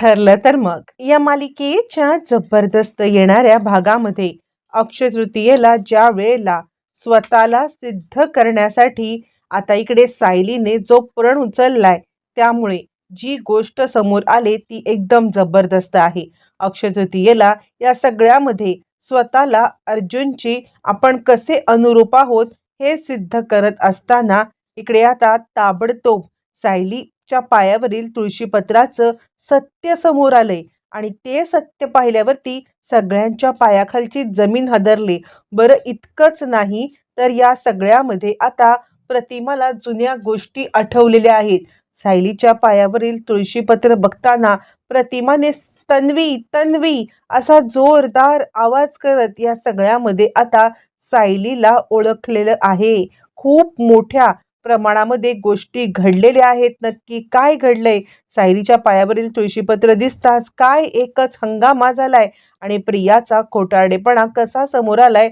ठरलं तर मग. या मालिकेच्या जबरदस्त येणाऱ्या भागामध्ये अक्षय तृतीयेला ज्या वेळेला स्वतःला सिद्ध करण्यासाठी आता इकडे सायलीने जो प्रण उचललाय त्यामुळे जी गोष्ट समोर आले ती एकदम जबरदस्त आहे. अक्षय तृतीयेला या सगळ्यामध्ये स्वतःला अर्जुनची आपण कसे अनुरूप आहोत हे सिद्ध करत असताना इकडे आता ताबडतोब सायली च्या पायावरील तुळशीपत्राचं सत्य समोर आलंय. आणि ते सत्य पाहिल्यावरती सगळ्यांच्या पायाखालची जमीन हादरली. बरं इतकंच नाही तर या सगळ्यामध्ये आता प्रतिमाला जुन्या गोष्टी आठवलेल्या आहेत. सायलीच्या पायावरील तुळशीपत्र बघताना प्रतिमाने तन्वी तन्वी असा जोरदार आवाज करत या सगळ्यामध्ये आता सायलीला ओळखलेलं आहे. खूप मोठ्या प्रमाणामध्ये गोष्टी घडलेल्या आहेत. नक्की काय घडलंय? सायलीच्या पायावरील तुळशीपत्र दिसताच काय एकच हंगामा झालाय? आणि प्रियाचा खोटारडेपणा कसा समोर आलाय?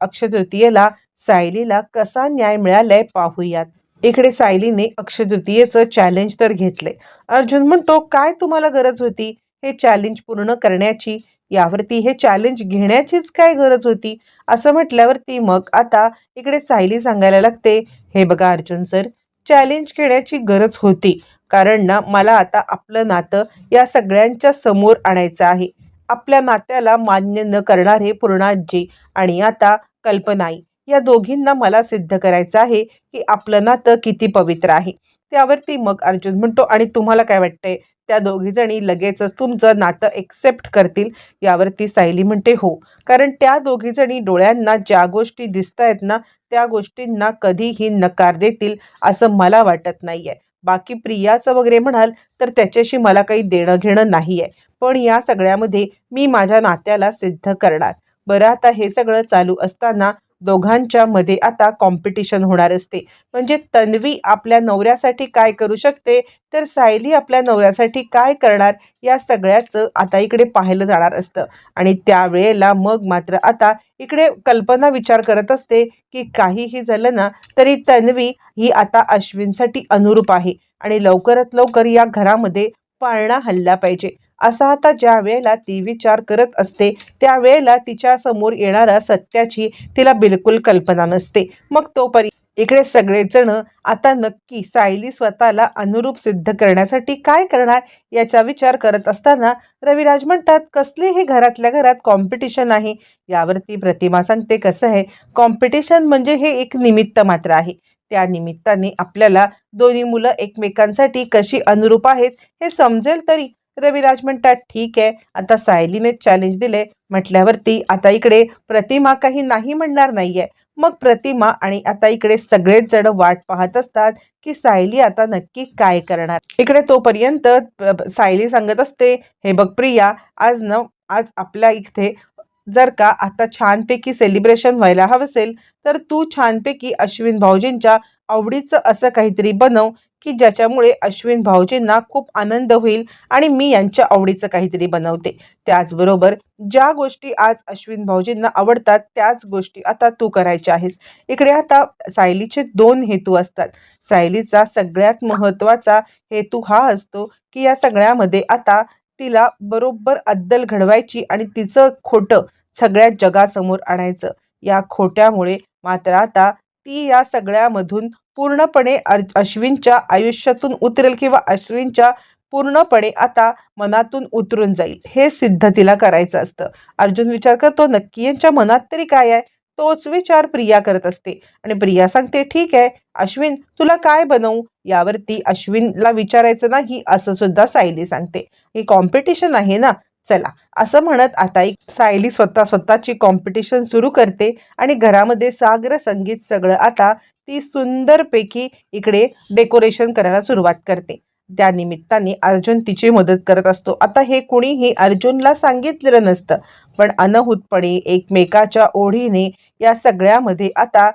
अक्षतृतीयेला सायलीला कसा न्याय मिळालाय पाहूयात. इकडे सायलीने अक्षतृतीयेचं चॅलेंज तर घेतले अर्जुन म्हणतो काय तुम्हाला गरज होती? हे चॅलेंज पूर्ण करण्याची यावरती हे चॅलेंज घेण्याचीच काय गरज होती? असं म्हटल्यावरती मग आता इकडे सायली सांगायला लागते हे बघा अर्जुन सर चॅलेंज घेण्याची गरज होती. कारण ना मला आता आपलं नातं या सगळ्यांच्या समोर आणायचं आहे. आपल्या नात्याला मान्य न करणारे पूर्णाजी आणि आता कल्पनाई या दोघींना मला सिद्ध करायचं आहे की आपलं नातं किती पवित्र आहे. त्यावरती मग अर्जुन म्हणतो आणि तुम्हाला काय वाटतंय? त्या दोघीजणी लगेचच तुमचं नातं एक्सेप्ट करतील यावरती सायली म्हणते हो. कारण त्या दोघीजणी डोळ्यांना ज्या गोष्टी दिसत आहेत ना त्या गोष्टींना कधीही नकार देतील असं मला वाटत नाहीये. बाकी प्रियाचं वगैरे म्हणाल तर त्याच्याशी मला काही देणं घेणं आहे पण या सगळ्यामध्ये मी माझ्या नात्याला सिद्ध करणार. बरं आता हे सगळं चालू असताना दोघांच्या मध्ये आता कॉम्पिटिशन होणार असते. म्हणजे तन्वी आपल्या नवऱ्यासाठी काय करू शकते? तर सायली आपल्या नवऱ्यासाठी काय करणार? या सगळ्याचं आता इकडे पाहिलं जाणार असतं. आणि त्यावेळेला मग मात्र आता इकडे कल्पना विचार करत असते की काहीही झालं ना तरी तन्वी ही आता अश्विनसाठी अनुरूप आहे. आणि लवकरात लवकर या घरामध्ये पाळणा हल्ला पाहिजे. असा आता ज्या वेळेला ती विचार करत असते त्यावेळेला तिच्या समोर येणाऱ्या सत्याची तिला बिलकुल कल्पना नसते. मग तोपर्यंत इकडे सगळेजण आता नक्की सायली स्वतःला अनुरूप सिद्ध करण्यासाठी काय करणार याचा विचार करत असताना रविराज म्हणतात कसले हे घरातल्या घरात कॉम्पिटिशन आहे? यावरती प्रतिमा सांगते कसं आहे कॉम्पिटिशन म्हणजे हे एक निमित्त मात्र आहे. त्या निमित्ताने आपल्याला दोन्ही मुलं एकमेकांसाठी कशी अनुरूप आहेत हे समजेल तरी रविराज म्हणतात ठीक आहे आता सायलीने चॅलेंज दिले. म्हटल्यावरती आता इकडे प्रतिमा काही नाही म्हणणार नाहीये. मग प्रतिमा आणि आता इकडे सगळेच जण वाट पाहत असतात की सायली आता नक्की काय करणार. इकडे तोपर्यंत सायली सांगत असते हे बघ प्रिया आज न आज आपल्या इथे जर का आता छानपैकी सेलिब्रेशन व्हायला हवं असेल तर तू छानपैकी अश्विन भाऊजींच्या आवडीचं असं काहीतरी बनव. की ज्याच्यामुळे अश्विन भाऊजींना खूप आनंद होईल आणि मी यांच्या आवडीचं काहीतरी बनवते. त्याचबरोबर ज्या गोष्टी आज अश्विन भाऊजींना आवडतात त्याच गोष्टी आता तू करायच्या आहेस. इकडे आता सायलीचे दोन हेतू असतात. सायलीचा सगळ्यात महत्त्वाचा हेतू हा असतो की या सगळ्यामध्ये आता तिला बरोबर अद्दल घडवायची आणि तिचं खोटं सगळ्या जगासमोर आणायचं. या खोट्यामुळे मात्र आता ती या सगळ्यामधून पूर्णपणे अश्विनच्या आयुष्यातून उतरेल किंवा अश्विनच्या पूर्णपणे आता मनातून उतरून जाईल हे सिद्ध तिला करायचं असतं. अर्जुन विचार करतो नक्की यांच्या मनात तरी काय आहे? तोच विचार प्रिया करत असते. आणि प्रिया सांगते ठीक आहे अश्विन तुला काय बनवू? यावरती अश्विनला विचारायचं नाही असं सुद्धा सायली सांगते. हे कॉम्पिटिशन आहे ना चला असं म्हणत आता एक सायली स्वतः स्वतःची कॉम्पिटिशन सुरू करते आणि घरामध्ये सागर संगीत सगळं आता ती सुंदरपैकी इकडे डेकोरेशन करायला सुरुवात करते. त्या निमित्ताने अर्जुन तिची मदत करत असतो. आता हे कुणीही अर्जुनला सांगितलेलं नसतं. पण अनहूतपणे एकमेकाच्या ओढीने या सगळ्यामध्ये आता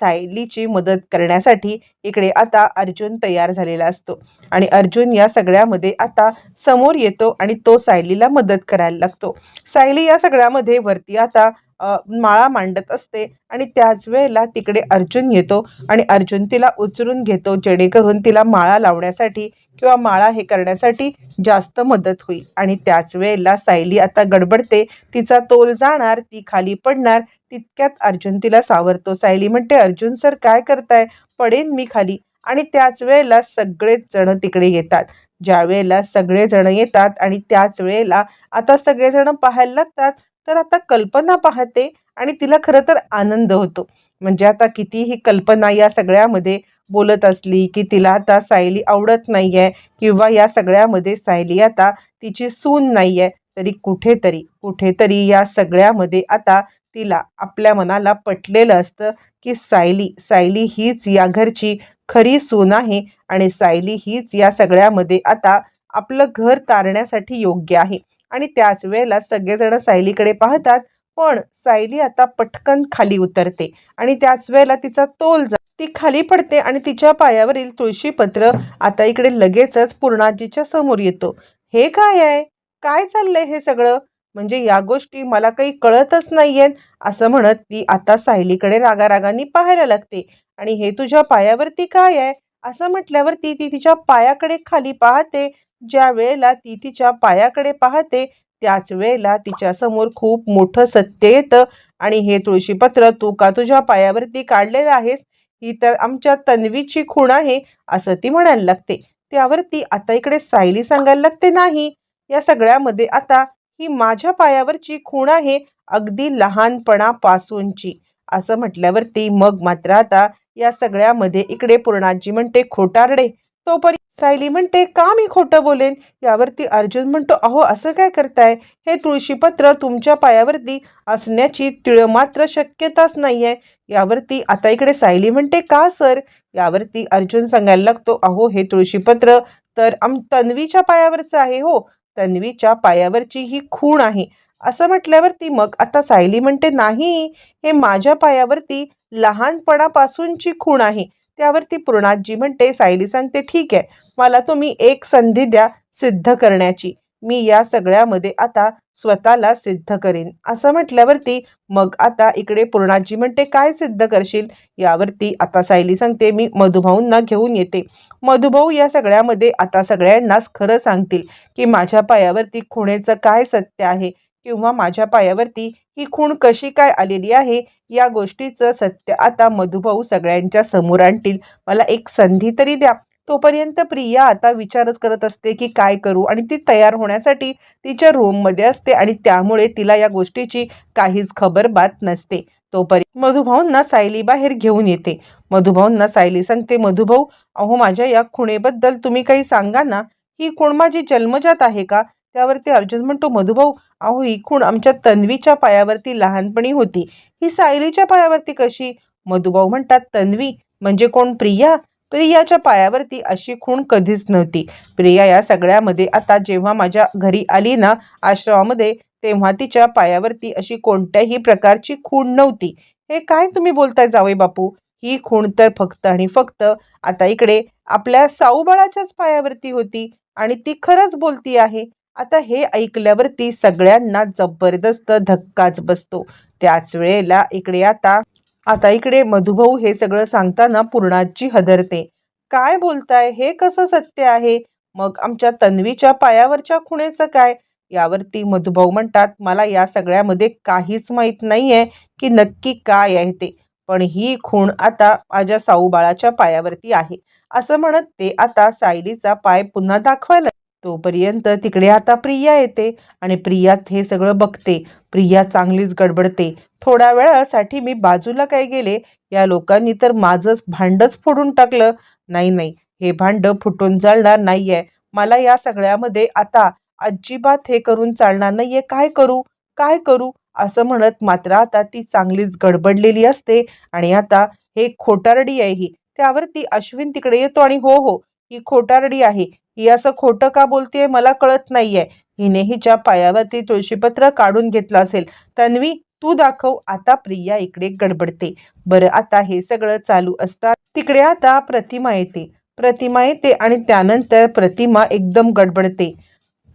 सायलीची मदत करण्यासाठी इकडे आता अर्जुन तयार झालेला असतो. आणि अर्जुन या सगळ्यामध्ये आता समोर येतो आणि तो सायलीला मदत करायला लागतो. सायली या सगळ्यामध्ये वरती आता माळा मांडत असते आणि त्याच वेळेला तिकडे अर्जुन येतो आणि अर्जुन तिला उचलून घेतो जेणेकरून तिला माळा लावण्यासाठी किंवा माळा हे करण्यासाठी जास्त मदत होईल. आणि त्याच वेळेला सायली आता गडबडते तिचा तोल जाणार ती खाली पडणार तितक्यात अर्जुन तिला सावरतो. सायली म्हणते अर्जुन सर काय करताय? पडेन मी खाली. आणि त्याच वेळेला सगळेच जण तिकडे येतात. ज्या वेळेला सगळेजण येतात आणि त्याच वेळेला आता सगळेजण पाहायला लागतात तर आता कल्पना पाहते आणि तिला खरं तर आनंद होतो. म्हणजे आता कितीही कल्पना या सगळ्यामध्ये बोलत असली की तिला आता सायली आवडत नाही आहे किंवा या सगळ्यामध्ये सायली आता तिची सून नाही आहे तरी कुठेतरी कुठेतरी या सगळ्यामध्ये आता तिला आपल्या मनाला पटलेलं असतं की सायली सायली हीच या घरची खरी सून आहे आणि सायली हीच या सगळ्यामध्ये आता आपलं घर तारण्यासाठी योग्य आहे. आणि त्याच वेळेला सगळेजण सायलीकडे पाहतात पण सायली आता पटकन खाली उतरते आणि त्याच वेळेला तिचा तोल जा ती खाली पडते आणि तिच्या पायावरील तुळशीपत्र आता इकडे लगेचच पूर्णाजीच्या समोर येतो. हे काय आहे? काय चाललंय हे सगळं? म्हणजे या गोष्टी मला काही कळतच नाहीयेत असं म्हणत ती आता सायलीकडे रागारागांनी पाहायला लागते. आणि हे तुझ्या पायावरती काय आहे? असं म्हटल्यावरती ती तिच्या पायाकडे खाली पाहते. ज्या वेळेला ती तिच्या पायाकडे पाहते त्याच वेळेला तिच्या समोर खूप मोठं सत्य येतं. आणि हे तुळशीपत्र तू का तुझ्या पायावरती काढलेलं आहेस? ही तर आमच्या तन्वीची खूण आहे असं ती म्हणायला लागते. त्यावरती आता इकडे सायली सांगायला लागते नाही या सगळ्यामध्ये आता ही माझ्या पायावरची खूण आहे अगदी लहानपणापासूनची. असं म्हटल्यावरती मग मात्र आता या सगळ्यामध्ये इकडे पूर्णाजी म्हणते खोटारडे तोपर्यंत सायली म्हणते का मी खोटं बोलेन? यावरती अर्जुन म्हणतो अहो असं काय करताय? हे तुळशीपत्र तुमच्या पायावरती असण्याची तिळ मात्र शक्यताच आहे यावरती आता इकडे सायली म्हणते का सर? यावरती अर्जुन सांगायला लागतो अहो हे तुळशीपत्र तर आम तन्वीच्या पायावरचं आहे हो. तन्वीच्या पायावरची ही खूण आहे. असं म्हटल्यावरती मग आता सायली म्हणते नाही हे माझ्या पायावरती लहानपणापासूनची खूण आहे. त्यावरती पूर्णाजी म्हणते सायली सांगते ठीक आहे मला तुम्ही एक संधी द्या सिद्ध करण्याची. मी या सगळ्यामध्ये आता स्वतःला सिद्ध करेन. असं म्हटल्यावरती मग आता इकडे पूर्णाजी म्हणते काय सिद्ध करशील? यावरती आता सायली सांगते मी मधुभाऊंना घेऊन येते. मधुभाऊ या सगळ्यामध्ये आता सगळ्यांनाच खरं सांगतील की माझ्या पायावरती खुणेचं काय सत्य आहे. किंवा माझ्या पायावरती ही खूण कशी काय आलेली आहे या गोष्टीचं सत्य आता मधुभाऊ सगळ्यांच्या समोर आणतील. मला एक संधी तरी द्या. तोपर्यंत प्रिया आता विचारच करत असते की काय करू आणि ती तयार होण्यासाठी तिच्या रूममध्ये असते आणि त्यामुळे तिला या गोष्टीची काहीच खबर बात नसते. तोपर्यंत मधुभाऊंना सायली बाहेर घेऊन येते. मधुभाऊंना सायली सांगते मधुभाऊ अहो माझ्या या खुणेबद्दल तुम्ही काही सांगा ना. ही खूण माझी जन्मजात आहे का? त्यावरती अर्जुन म्हणतो मधुभाऊ अहो ही खूण आमच्या तन्वीच्या पायावरती लहानपणी होती. ही सायलीच्या पायावरती कशी? मधुभाऊ म्हणतात तन्वी म्हणजे कोण प्रिया? प्रियाच्या पायावरती अशी खूण कधीच नव्हती. प्रिया या सगळ्यामध्ये आता जेव्हा माझ्या घरी आली ना आश्रमामध्ये तेव्हा तिच्या पायावरती अशी कोणत्याही प्रकारची खूण नव्हती. हे काय तुम्ही बोलताय जावे बापू? ही खूण तर फक्त आणि फक्त आता इकडे आपल्या साऊबाळाच्याच पायावरती होती आणि ती खरंच बोलती आहे. आता हे ऐकल्यावरती सगळ्यांना जबरदस्त धक्काच बसतो. त्याच वेळेला इकडे आता आता इकडे मधुभाऊ हे सगळं सांगताना पूर्णाची हदरते. काय बोलताय? हे कसं सत्य आहे? मग आमच्या तन्वीच्या पायावरच्या खुणेचं काय? यावरती मधुभाऊ म्हणतात मला या सगळ्यामध्ये काहीच माहीत नाहीये की नक्की काय आहे ते. पण ही खूण आता माझ्या साऊबाळाच्या पायावरती आहे. असं म्हणत ते आता सायलीचा पाय पुन्हा दाखवायला तोपर्यंत तिकडे आता प्रिया येते आणि प्रियात हे सगळं बघते. प्रिया चांगलीच गडबडते. थोड्या वेळासाठी मी बाजूला काय गेले? या लोकांनी तर माझंच भांडच फोडून टाकलं. नाही नाही हे भांड फुटून चालणार नाहीये. मला या सगळ्यामध्ये आता अजिबात हे करून चालणार नाहीये. काय करू? काय करू? असं म्हणत मात्र आता ती चांगलीच गडबडलेली असते आणि आता हे खोटारडी आहे ही. त्यावर ती अश्विन तिकडे येतो आणि हो हो ही खोटारडी आहे. ही असं खोटं का बोलतेय मला कळत नाहीये. हिने हिच्या पायावरती तुळशीपत्र काढून घेतलं असेल तन्वी तू दाखव आता प्रिया इकडे गडबडते. बरं आता हे सगळं चालू असतात तिकडे आता प्रतिमा येते. प्रतिमा येते आणि त्यानंतर प्रतिमा एकदम गडबडते.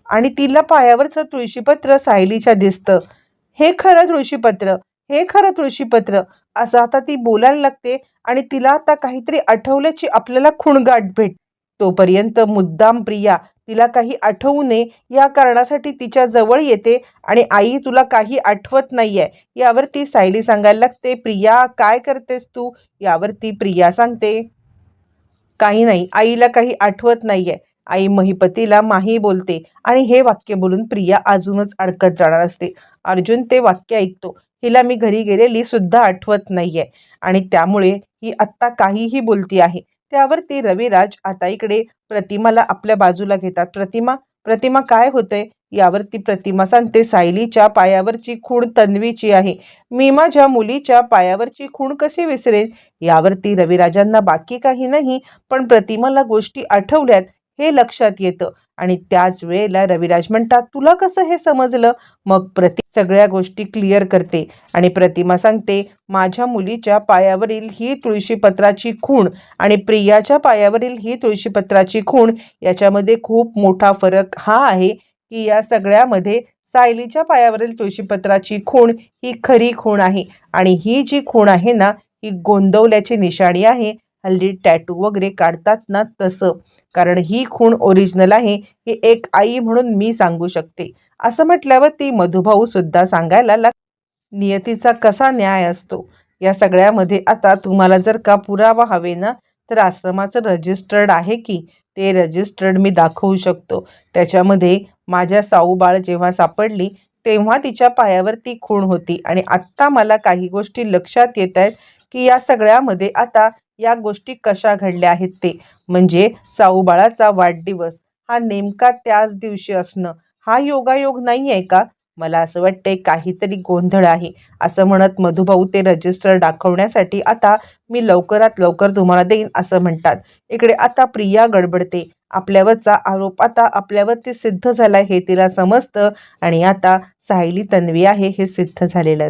आणि तिला पायावरचं तुळशीपत्र सायलीच्या दिसतं. हे खरं तुळशीपत्र हे खरं तुळशीपत्र असं आता ती बोलायला लागते आणि तिला आता काहीतरी आठवल्याची आपल्याला खुणगाठ भेट तोपर्यंत मुद्दाम प्रिया तिला काही आठवू नये या कारणासाठी तिच्या जवळ येते आणि आई तुला काही आठवत नाहीये. यावरती सायली सांगायला लागते प्रिया काय करतेस तू? यावर ती प्रिया सांगते. काही नाही आईला काही आठवत नाहीये. आई महिपतीला माही बोलते आणि हे वाक्य बोलून प्रिया अजूनच अडकत जाणार असते. अर्जुन ते वाक्य ऐकतो हिला मी घरी गेलेली सुद्धा आठवत नाहीये आणि त्यामुळे ही आत्ता काहीही बोलती आहे. त्यावरती रविराज आता इकडे प्रतिमाला आपल्या बाजूला घेतात. प्रतिमा प्रतिमा काय होतंय यावरती प्रतिमा सांगते. सायलीच्या पायावरची खूण तन्वीची आहे. मी माझ्या मुलीच्या पायावरची खूण कशी विसरेन? यावरती रविराजांना बाकी काही नाही पण प्रतिमाला गोष्टी आठवल्यात हे लक्षात येतं. आणि त्याच वेळेला रविराज म्हणतात तुला कसं हे समजलं? मग प्रति सगळ्या गोष्टी क्लिअर करते आणि प्रतिमा सांगते माझ्या मुलीच्या पायावरील ही तुळशीपत्राची खूण आणि प्रियाच्या पायावरील ही तुळशीपत्राची खूण याच्यामध्ये खूप मोठा फरक हा आहे की या सगळ्यामध्ये सायलीच्या पायावरील तुळशीपत्राची खूण ही खरी खूण आहे आणि ही जी खूण आहे ना ही गोंदवल्याची निशाणी आहे हल्ली टॅटू वगैरे काढतात ना तसं. कारण ही खूण ओरिजिनल आहे हे एक आई म्हणून मी सांगू शकते. असं म्हटल्यावर ती मधुभाऊ सुद्धा सांगायला लाग नियतीचा कसा न्याय असतो? या सगळ्यामध्ये आता तुम्हाला जर का पुरावा हवे ना तर आश्रमाचं रजिस्टर्ड आहे की? ते रजिस्टर्ड मी दाखवू शकतो. त्याच्यामध्ये माझ्या साऊबाळ जेव्हा सापडली तेव्हा तिच्या पायावर ती खूण होती. आणि आत्ता मला काही गोष्टी लक्षात येत आहेत की या सगळ्यामध्ये आता या गोष्टी कशा घडल्या आहेत ते. म्हणजे साऊबाळाचा वाढदिवस. हा नेमका त्याच दिवशी असणं. हा योगायोग नाही आहे का? मला असं वाटतंय काहीतरी गोंधळ आहे. असं म्हणत मधुभाऊ ते रजिस्टर दाखवण्यासाठी आता मी लवकरात लवकर तुम्हाला देईन असं म्हणतात. इकडे आता प्रिया गडबडते. आपल्यावरचा आरोप आता आपल्यावरती सिद्ध झालाय हे तिला समजतं आणि आता सायली तन्वी आहे हे सिद्ध झालेलं